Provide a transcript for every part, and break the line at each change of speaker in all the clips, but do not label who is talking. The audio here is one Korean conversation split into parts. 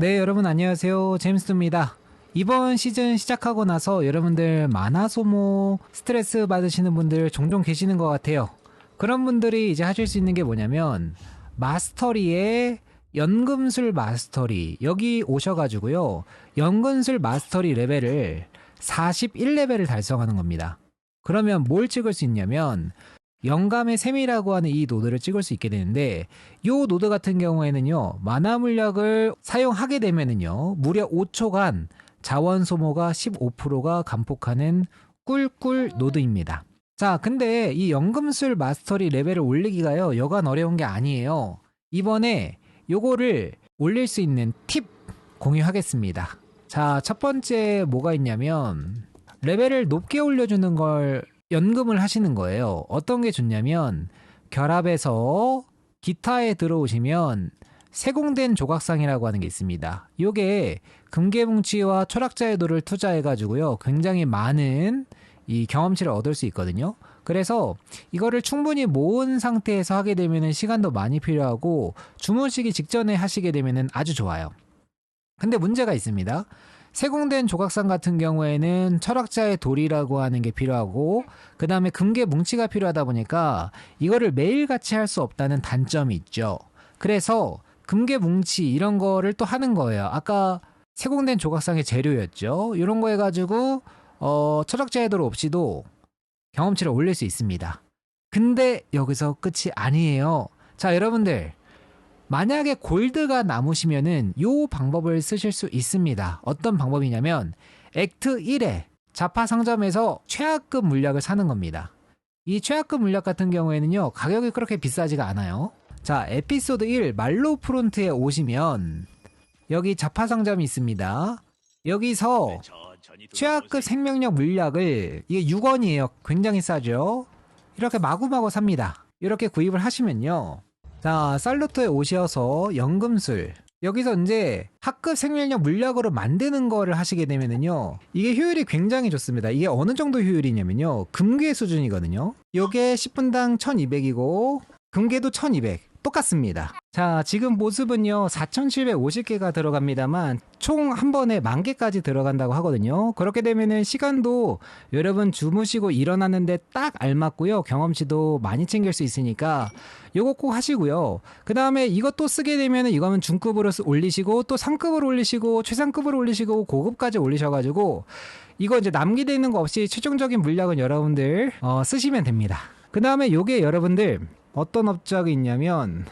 네, 여러분 안녕하세요. 제임스입니다. 이번 시즌 시작하고 나서 여러분들 만화 소모 스트레스 받으시는 분들 종종 계시는 것 같아요. 그런 분들이 이제 하실 수 있는 게 뭐냐면 마스터리에 연금술 마스터리 여기 오셔가지고요. 연금술 마스터리 레벨을 41레벨을 달성하는 겁니다. 그러면 뭘 찍을 수 있냐면 영감의 셈이라고 하는 이 노드를 찍을 수 있게 되는데 이 노드 같은 경우에는요 만화 물약을 사용하게 되면은요 무려 5초간 자원 소모가 15%가 감폭하는 꿀꿀 노드입니다. 자 근데 이 연금술 마스터리 레벨을 올리기가요 여간 어려운 게 아니에요. 이번에 요거를 올릴 수 있는 팁 공유하겠습니다. 자 첫 번째 뭐가 있냐면 레벨을 높게 올려주는 걸 연금을 하시는 거예요. 어떤 게 좋냐면 결합에서 기타에 들어오시면 세공된 조각상이라고 하는 게 있습니다. 요게 금괴뭉치와 철학자의 도를 투자해 가지고요. 굉장히 많은 이 경험치를 얻을 수 있거든요. 그래서 이거를 충분히 모은 상태에서 하게 되면 시간도 많이 필요하고 주무시기 직전에 하시게 되면 아주 좋아요. 근데 문제가 있습니다. 세공된 조각상 같은 경우에는 철학자의 돌이라고 하는 게 필요하고 그 다음에 금괴 뭉치가 필요하다 보니까 이거를 매일같이 할 수 없다는 단점이 있죠. 그래서 금괴 뭉치 이런 거를 또 하는 거예요. 아까 세공된 조각상의 재료였죠. 이런 거 해가지고 어, 철학자의 돌 없이도 경험치를 올릴 수 있습니다. 근데 여기서 끝이 아니에요. 자 여러분들 만약에 골드가 남으시면은 요 방법을 쓰실 수 있습니다. 어떤 방법이냐면 액트 1에 자파 상점에서 최하급 물약을 사는 겁니다. 이 최하급 물약 같은 경우에는요 가격이 그렇게 비싸지가 않아요. 자 에피소드 1 말로 프론트에 오시면 여기 자파 상점이 있습니다. 여기서 최하급 생명력 물약을 이게 6원이에요. 굉장히 싸죠. 이렇게 마구마구 삽니다. 이렇게 구입을 하시면요. 자, 살루토에 오셔서 연금술. 여기서 이제 학급 생명력 물약으로 만드는 거를 하시게 되면은요. 이게 효율이 굉장히 좋습니다. 이게 어느 정도 효율이냐면요. 금괴 수준이거든요. 요게 10분당 1200이고 금괴도 1200. 똑같습니다. 자, 지금 모습은요, 4,750개가 들어갑니다만, 총 한 번에 만 개까지 들어간다고 하거든요. 그렇게 되면은 시간도 여러분 주무시고 일어나는데 딱 알맞고요. 경험치도 많이 챙길 수 있으니까, 요거 꼭 하시고요. 그 다음에 이것도 쓰게 되면은 이거는 중급으로 올리시고, 또 상급으로 올리시고, 최상급으로 올리시고, 고급까지 올리셔가지고, 이거 이제 남기돼 있는 거 없이 최종적인 물약은 여러분들, 어, 쓰시면 됩니다. 그 다음에 요게 여러분들, 어떤 업적이 있냐면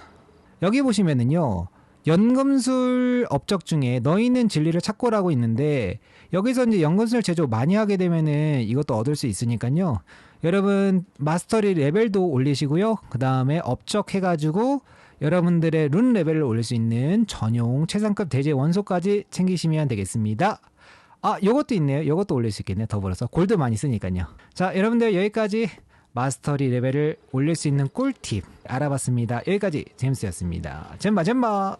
여기 보시면은요 연금술 업적 중에 너희는 진리를 찾고라고 있는데 여기서 이제 연금술 제조 많이 하게 되면은 이것도 얻을 수 있으니까요. 여러분 마스터리 레벨도 올리시고요. 그 다음에 업적 해가지고 여러분들의 룬 레벨을 올릴 수 있는 전용 최상급 대제 원소까지 챙기시면 되겠습니다. 아 요것도 있네요. 요것도 올릴 수 있겠네요. 더불어서. 골드 많이 쓰니까요. 자 여러분들 여기까지 마스터리 레벨을 올릴 수 있는 꿀팁 알아봤습니다. 여기까지 제임스였습니다. 잼바 잼바